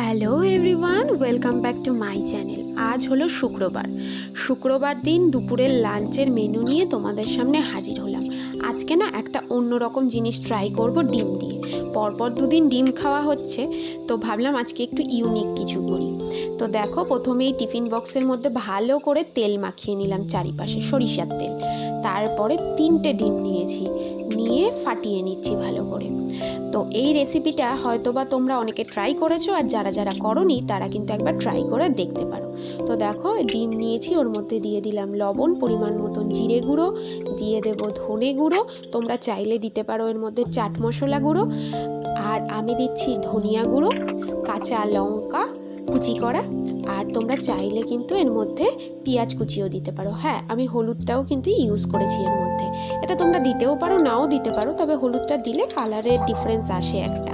Hello everyone welcome back to my channel আজ হলো শুক্রবার। শুক্রবার দিন দুপুরের লাঞ্চের মেনু নিয়ে তোমাদের সামনে হাজির হলাম। আজকে না একটা অন্যরকম জিনিস ট্রাই করব, ডিম দিয়ে। পরপর দুদিন ডিম খাওয়া হচ্ছে, তো ভাবলাম আজকে একটু ইউনিক কিছু করি। তো দেখো, প্রথমেই টিফিন বক্সের মধ্যে ভালো করে তেল মাখিয়ে নিলাম চারিপাশে সরিষার তেল। তারপরে তিনটে ডিম নিয়েছি। নিয়ে ফাটিয়ে নিচ্ছি ভালো করে। তো এই রেসিপিটা হয়তোবা তোমরা অনেকে ট্রাই করেছ আর যারা যারা করনি তারা কিন্তু একবার ট্রাই করে দেখতে পারো। তো দেখো, ডিম নিয়েছি, ওর মধ্যে দিয়ে দিলাম লবণ, পরিমাণ মতন জিরে গুঁড়ো, দিয়ে দেবো ধনে গুঁড়ো, তোমরা চাইলে দিতে পারো এর মধ্যে চাট মশলা গুঁড়ো, আর আমি দিচ্ছি ধনিয়া গুঁড়ো, কাঁচা লঙ্কা, কুচি করা আর তোমরা চাইলে কিন্তু এর মধ্যে পেঁয়াজ কুচিও দিতে পারো। হ্যাঁ আমি হলুদটাও কিন্তু ইউজ করেছি এর মধ্যে। এটা তোমরা দিতেও পারো, নাও দিতে পারো, তবে হলুদটা দিলে কালারের ডিফারেন্স আসে একটা।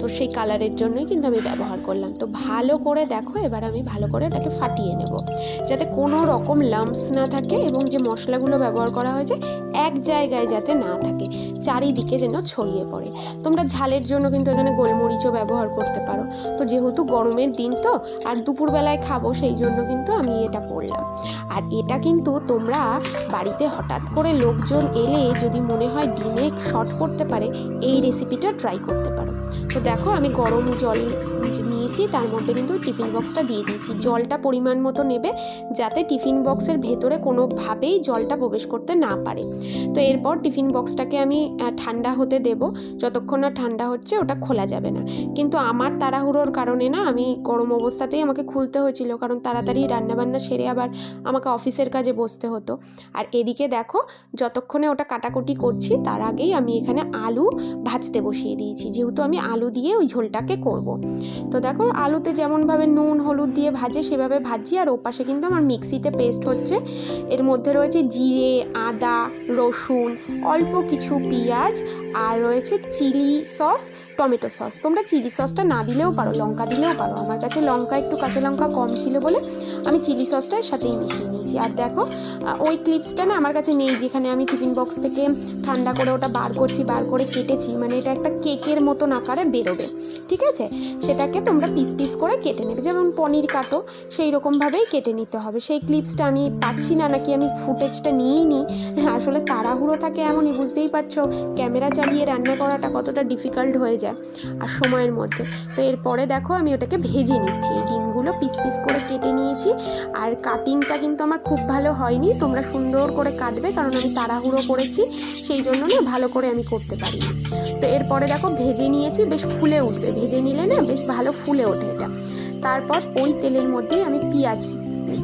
তো সেই কালারের জন্যই কিন্তু আমি ব্যবহার করলাম। তো ভালো করে দেখো, এবার আমি ভালো করে এটাকে ফাটিয়ে নেব। যাতে কোনো রকম লাম্পস না থাকে এবং যে মশলাগুলো ব্যবহার করা হয়েছে, এক জায়গায় যাতে না থাকে। চারিদিকে যেন ছড়িয়ে পড়ে। তোমরা ঝালের জন্য কিন্তু এখানে গোলমরিচও ব্যবহার করতে পারো। তো যেহেতু গরমের দিন তো, আর দুপুরবেলায় খাব, সেই জন্য কিন্তু আমি এটা করলাম। আর এটা কিন্তু তোমরা বাড়িতে হঠাৎ করে লোকজন এলে যদি মনে হয় ডিমে শর্ট করতে পারে, এই রেসিপিটা ট্রাই করতে পারো। তো দেখো, আমি গরম জল নিয়েছি, তার মধ্যে কিন্তু টিফিন বক্সটা দিয়ে দিয়েছি। জলটা পরিমাণ মতো নেবে, যাতে টিফিন বক্সের ভেতরে কোনোভাবেই জলটা প্রবেশ করতে না পারে। তো এরপর টিফিন বক্সটাকে আমি ঠান্ডা হতে দেব। যতক্ষণ না ঠান্ডা হচ্ছে, ওটা খোলা যাবে না। কিন্তু আমার তাড়াহুড়োর কারণে না, আমি গরম অবস্থাতেই আমাকে খুলতে হয়েছিল। কারণ তাড়াতাড়ি রান্নাবান্না সেরে আবার আমাকে অফিসের কাজে বসতে হতো। আর এদিকে দেখো, যতক্ষণে ওটা কাটাকুটি করছি, তার আগেই আমি এখানে আলু ভাজতে বসিয়ে দিয়েছি। যেহেতু আমি আলু দিয়ে ওই ঝোলটাকে করব। তো দেখো, আলুতে যেমনভাবে নুন, হলুদ দিয়ে ভাজে, সেভাবে ভাজি আর ওপাশে কিন্তু আমার মিক্সিতে পেস্ট হচ্ছে। এর মধ্যে রয়েছে জিরে, আদা, রসুন, অল্প কিছু পেঁয়াজ আর রয়েছে চিলি সস, টমেটো সস। তোমরা চিলি সসটা না দিলেও পারো, লঙ্কা দিলেও পারো। আমার কাছে লঙ্কা একটু কাঁচা লঙ্কা কম ছিল বলে আমি চিলি সসটা এর সাথেই মিশিয়ে নিয়েছি। আর দেখো ওই ক্লিপসটা না আমার কাছে নেই, যেখানে আমি টিফিন বক্স থেকে ঠান্ডা করে ওটা বার করছি, বার করে কেটেছি। মানে এটা একটা কেকের মতন আকারে বেরোবে। ঠিক আছে? সেটাকে তোমরা পিস পিস করে কেটে নেবে। যেমন পনির কাটো, সেই রকমভাবেই কেটে নিতে হবে। সেই ক্লিপসটা আমি পাচ্ছি না, নাকি আমি ফুটেজটা নিয়েই নিই আসলে তাড়াহুড়ো থাকে এমনই, বুঝতেই পারছ? ক্যামেরা চালিয়ে রান্না করাটা কতটা ডিফিকাল্ট হয়ে যায়। আর সময়ের মধ্যে। তো এরপরে দেখো, আমি ওটাকে ভেজে নিচ্ছি, এই ডিমগুলো পিস পিস করে কেটে নিয়েছি। আর কাটিংটা কিন্তু আমার খুব ভালো হয়নি। তোমরা সুন্দর করে কাটবে কারণ আমি তাড়াহুড়ো করেছি। সেই জন্য না ভালো করে আমি করতে পারি তো এরপরে দেখো ভেজে নিয়েছি, বেশ ফুলে উঠবে। ভেজে নিলে না বেশ ভালো ফুলে ওঠে এটা। তারপর ওই তেলের মধ্যেই আমি পেঁয়াজ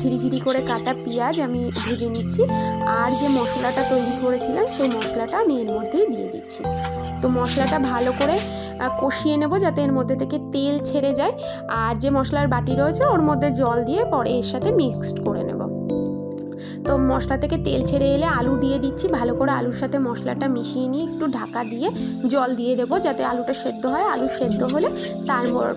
ঝিরিঝিরি করে কাটা পেঁয়াজ আমি ভেজে নিচ্ছি। আর যে মশলাটা তৈরি করেছিলাম, সেই মশলাটা আমি এর মধ্যেই দিয়ে দিচ্ছি। তো মশলাটা ভালো করে কষিয়ে নেব যাতে এর মধ্যে থেকে তেল ছেড়ে যায়। আর যে মশলার বাটি রয়েছে, ওর মধ্যে জল দিয়ে পরে এর সাথে মিক্সড করে নেব। তো মশলা থেকে তেল ছেড়ে এলে আলু দিয়ে দিচ্ছি। ভালো করে আলুর সাথে মশলাটা মিশিয়ে নিয়ে একটু ঢাকা দিয়ে জল দিয়ে দেবো যাতে আলুটা সেদ্ধ হয়। আলু সেদ্ধ হলে তারপর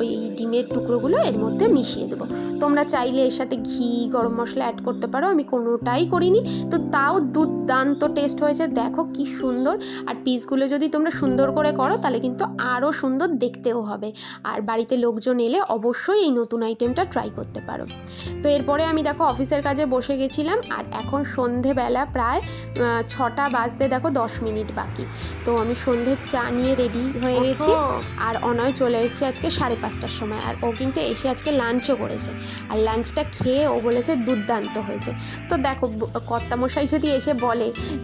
ওই ডিমের টুকরোগুলো এর মধ্যে মিশিয়ে দেবো। তোমরা চাইলে এর সাথে ঘি, গরম মশলা অ্যাড করতে পারো। আমি কোনোটাই করিনি। তো তাও দুর্দান্ত টেস্ট হয়েছে। দেখো কি সুন্দর। আর পিসগুলো যদি তোমরা সুন্দর করে করো তাহলে কিন্তু আরও সুন্দর দেখতেও হবে। আর বাড়িতে লোকজন এলে অবশ্যই এই নতুন আইটেমটা ট্রাই করতে পারো। তো এরপরে আমি দেখো অফিসের কাজে বসে গেছিলাম আর এখন সন্ধেবেলা প্রায় ছটা বাজতে দেখো দশ মিনিট বাকি। তো আমি সন্ধ্যের চা নিয়ে রেডি হয়ে গেছি। আর অনয় চলে এসেছে আজকে সাড়ে পাঁচটার সময়। আর ও কিন্তু এসে আজকে লাঞ্চও করেছে। আর লাঞ্চটা খেয়ে ও বলেছে দুর্দান্ত হয়েছে। তো দেখো কর্তামশাই যদি এসে বলে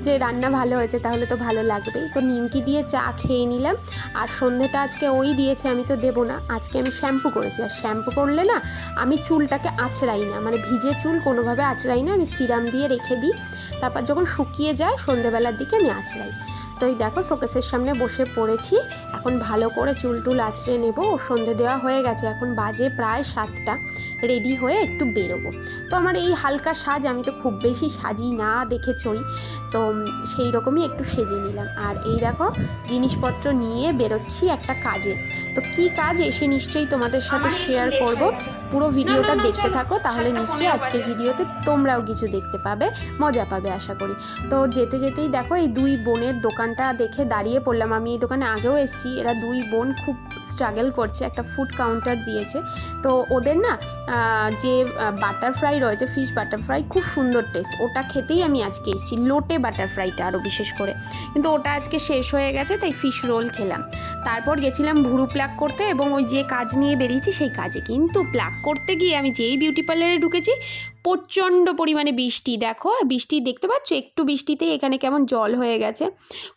যে রান্না ভালো হয়েছে তাহলে তো ভালো লাগবেই। তো নিমকি দিয়ে চা খেয়ে নিলাম। আর সন্ধেটা আজকে ওই দিয়েছে, আমি তো দেবো না। আজকে আমি শ্যাম্পু করেছি। আর শ্যাম্পু করলে না, আমি চুলটাকে আঁচড়াই না। মানে ভিজে চুল কোনোভাবে আঁচড়াই না, আমি সিরাম দিয়ে রেখে দিই। তারপর যখন শুকিয়ে যায় সন্ধেবেলার দিকে আমি আঁচড়াই। তো এই দেখো, শোকেসের সামনে বসে পড়েছি। এখন ভালো করে চুল টুল আঁচড়ে নেব। ও সন্ধে দেওয়া হয়ে গেছে। এখন বাজে প্রায় সাতটা। রেডি হয়ে একটু বেরোবো। তো আমার এই হালকা সাজ আমি তো খুব বেশি সাজি না দেখেছই তো সেই রকমই একটু সেজে নিলাম। আর এই দেখো জিনিসপত্র নিয়ে বেরোচ্ছি একটা কাজে। তো কি কাজ এসে নিশ্চয়ই তোমাদের সাথে শেয়ার করব। পুরো ভিডিওটা দেখতে থাকো তাহলে নিশ্চয়ই আজকের ভিডিওতে তোমরাও কিছু দেখতে পাবে মজা পাবে আশা করি। তো যেতে যেতেই দেখো এই দুই বোনের দোকানটা দেখে দাঁড়িয়ে পড়লাম। আমি এই দোকানে আগেও এসেছি এরা দুই বোন খুব স্ট্রাগল করছে একটা ফুড কাউন্টার দিয়েছে। তো ওদের না যে বাটারফ্রাই রয়েছে ফিশ বাটারফ্রাই খুব সুন্দর টেস্ট ওটা খেতেই আমি আজকে এসেছি, লোটে বাটারফ্রাইটা আরও বিশেষ করে। কিন্তু ওটা আজকে শেষ হয়ে গেছে, তাই ফিশ রোল খেলাম। তারপর গেছিলাম ভুরু প্লাক করতে এবং ওই যে কাজ নিয়ে বেরিয়েছি, সেই কাজে। কিন্তু প্লাক করতে গিয়ে আমি যেই বিউটি পার্লারে ঢুকেছি প্রচণ্ড পরিমাণে বৃষ্টি, দেখো বৃষ্টি দেখতে পাচ্ছ? একটু বৃষ্টিতেই এখানে কেমন জল হয়ে গেছে।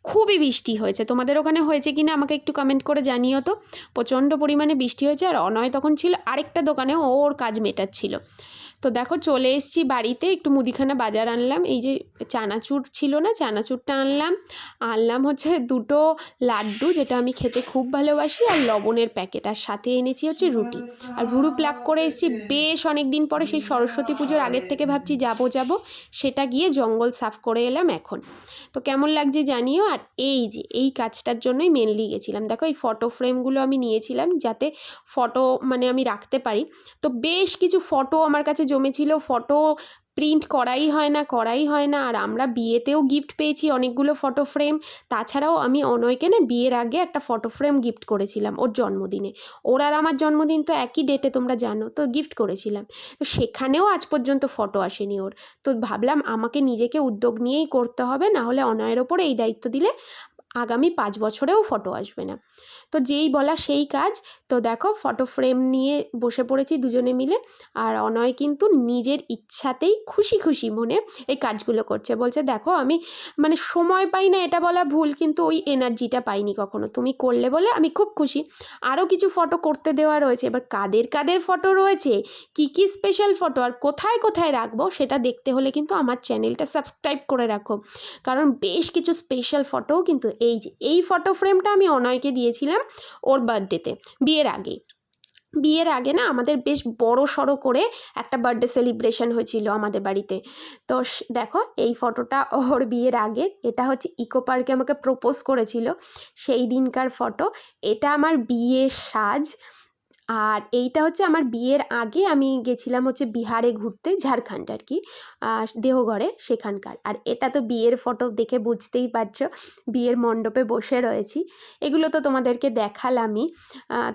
খুবই বৃষ্টি হয়েছে। তোমাদের ওখানে হয়েছে কি না আমাকে একটু কমেন্ট করে জানিও তো। প্রচণ্ড পরিমাণে বৃষ্টি হয়েছে, আর অনয় তখন ছিল আরেকটা দোকানে ওর কাজ মেটাচ্ছিল। তো দেখো চলে এসেছি বাড়িতে, একটু মুদিখানা বাজার আনলাম। এই যে চানাচুর ছিল না, চানাচুরটা আনলাম। আনলাম হচ্ছে দুটো লাড্ডু, যেটা আমি খেতে খুব ভালোবাসি, আর লবণের প্যাকেট। আর সাথে এনেছি হচ্ছে রুটি। আর ভুরু প্লাক করে এসেছি। বেশ অনেক দিন পরে সেই সরস্বতী পুজোর আগের থেকে ভাবছি যাব যাব। সেটা গিয়ে জঙ্গল সাফ করে এলাম এখন। তো কেমন লাগছে জানিও? আর এই যে, এই কাজটার জন্যই মেনলি গেছিলাম। দেখো এই ফটো ফ্রেমগুলো আমি নিয়েছিলাম যাতে ফটো মানে আমি রাখতে পারি। তো বেশ কিছু ফটো আমার কাছে জমেছিল ফটো প্রিন্ট করাই হয় না, করাই হয় না। আর আমরা বিয়েতেও গিফট পেয়েছি অনেকগুলো ফটো ফ্রেম তাছাড়াও আমি অনয়কে না বিয়ের আগে একটা ফটো ফ্রেম গিফট করেছিলাম ওর জন্মদিনে। ওর আর আমার জন্মদিন তো একই ডেটে তোমরা জানো, তো গিফট করেছিলাম। তো সেখানেও আজ পর্যন্ত ফটো আসেনি ওর। তো ভাবলাম আমাকে নিজেকে উদ্যোগ নিয়েই করতে হবে, না হলে অনয়ের ওপর এই দায়িত্ব দিলে আগামী পাঁচ বছরেও ফটো আসবে না। তো যেই বলা সেই কাজ, তো দেখো ফটো ফ্রেম নিয়ে বসে পড়েছি দুজনে মিলে, আর অনয় কিন্তু নিজের ইচ্ছাতেই খুশি খুশি মনে এই কাজগুলো করছে। বলছে, দেখো আমি মানে সময় পাই না এটা বলা ভুল, কিন্তু ওই এনার্জিটা পাইনি কখনো। তুমি করলে বলে আমি খুব খুশি। আরও কিছু ফটো করতে দেওয়া রয়েছে। এবার কাদের কাদের ফটো রয়েছে? কি কি স্পেশাল ফটো আর কোথায় কোথায় রাখব? সেটা দেখতে হলে কিন্তু আমার চ্যানেলটা সাবস্ক্রাইব করে রাখো। কারণ বেশ কিছু স্পেশাল ফটোও কিন্তু এই যে, এই ফটো ফ্রেমটা আমি অনয়কে দিয়েছিলাম ওর বার্থডেতে বিয়ের আগে বিয়ের আগে না আমাদের বেশ বড় সড়ো করে একটা বার্থডে সেলিব্রেশন হয়েছিল আমাদের বাড়িতে। তো দেখো এই ফটোটা ওর বিয়ের আগে, এটা হচ্ছে ইকো পার্কে আমাকে প্রপোজ করেছিল। সেই দিনকার ফটো এটা আমার বিয়ের সাজ আর এইটা হচ্ছে আমার বিয়ের আগে আমি গেছিলাম হচ্ছে বিহারে ঘুরতে, ঝাড়খণ্ড আর কি দেওঘরে সেখানকার। আর এটা তো বিয়ের ফটো দেখে বুঝতেই পারছ, বিয়ের মণ্ডপে বসে রয়েছি। এগুলো তো তোমাদেরকে দেখালামই।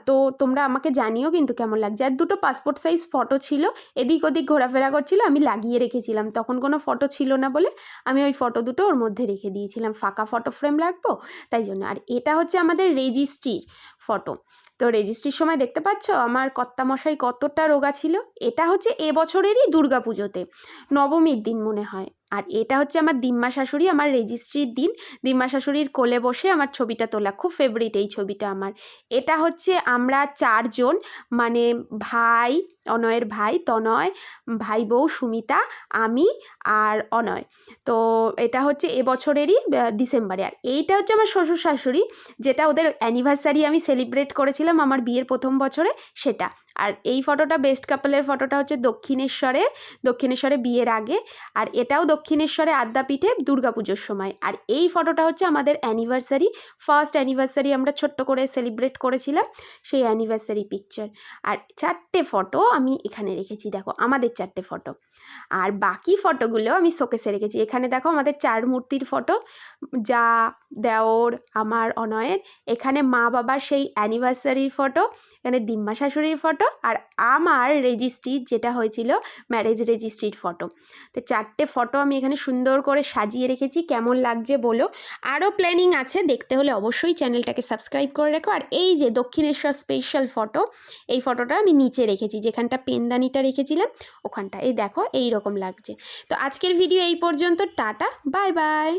তো তোমরা আমাকে জানিও কিন্তু কেমন লাগছে। আর দুটো পাসপোর্ট সাইজ ফটো ছিল, এদিক ওদিক ঘোরাফেরা করছিল, আমি লাগিয়ে রেখেছিলাম। তখন কোনো ফটো ছিল না বলে আমি ওই ফটো দুটো ওর মধ্যে রেখে দিয়েছিলাম। ফাঁকা ফটো ফ্রেম লাগবো, তাই জন্য। আর এটা হচ্ছে আমাদের রেজিস্ট্রির ফটো। তো রেজিস্ট্রির সময় দেখতে পাচ্ছ আমার কর্তামশাই কতটা রোগা ছিল? এটা হচ্ছে এবছরেরই দুর্গা পুজোতে নবমীর দিন মনে হয়। আর এটা হচ্ছে আমার দিম্মা শাশুড়ি, আমার রেজিস্ট্রির দিন। দিম্মা শাশুড়ির কোলে বসে আমার ছবিটা তোলা, খুব ফেভারিট এই ছবিটা আমার। এটা হচ্ছে আমরা চারজন মানে ভাই, অনয়ের ভাই, তনয় ভাই বউ সুমিতা, আমি আর অনয়। তো এটা হচ্ছে এবছরেরই ডিসেম্বরে আর এইটা হচ্ছে আমার শ্বশুর শাশুড়ি, যেটা ওদের অ্যানিভার্সারি আমি সেলিব্রেট করেছিলাম আমার বিয়ের প্রথম বছরে, সেটা। আর এই ফটোটা বেস্ট কাপলের ফটোটা হচ্ছে দক্ষিণেশ্বরে দক্ষিণেশ্বরে বিয়ের আগে। আর এটাও দক্ষিণেশ্বরে আদ্যাপীঠে দুর্গাপুজোর সময়। আর এই ফটোটা হচ্ছে আমাদের অ্যানিভার্সারি ফার্স্ট অ্যানিভার্সারি আমরা ছোট্ট করে সেলিব্রেট করেছিলাম, সেই অ্যানিভার্সারি পিকচার আর চারটে ফটো আমি এখানে রেখেছি, দেখো, আমাদের চারটে ফটো আর বাকি ফটোগুলো আমি শোকেসে রেখেছি। এখানে দেখো আমাদের চার মূর্তির ফটো যা, দেওর, আমার, অনয়ের। এখানে মা বাবার সেই অ্যানিভার্সারির ফটো এখানে দিম্মা শাশুড়ির ফটো আর আমার রেজিস্ট্রির যেটা হয়েছিল ম্যারেজ রেজিস্ট্রির ফটো তো চারটে ফটো আমি এখানে সুন্দর করে সাজিয়ে রেখেছি, কেমন লাগছে বলো। আরও প্ল্যানিং আছে, দেখতে হলে অবশ্যই চ্যানেলটাকে সাবস্ক্রাইব করে রেখো। আর এই যে দক্ষিণেশ্বর স্পেশাল ফটো এই ফটোটা আমি নিচে রেখেছি, যেখানটা পেনদানিটা রেখেছিলাম ওখানটা এই দেখো এই রকম লাগছে। তো আজকের ভিডিও এই পর্যন্ত, টাটা বাই বাই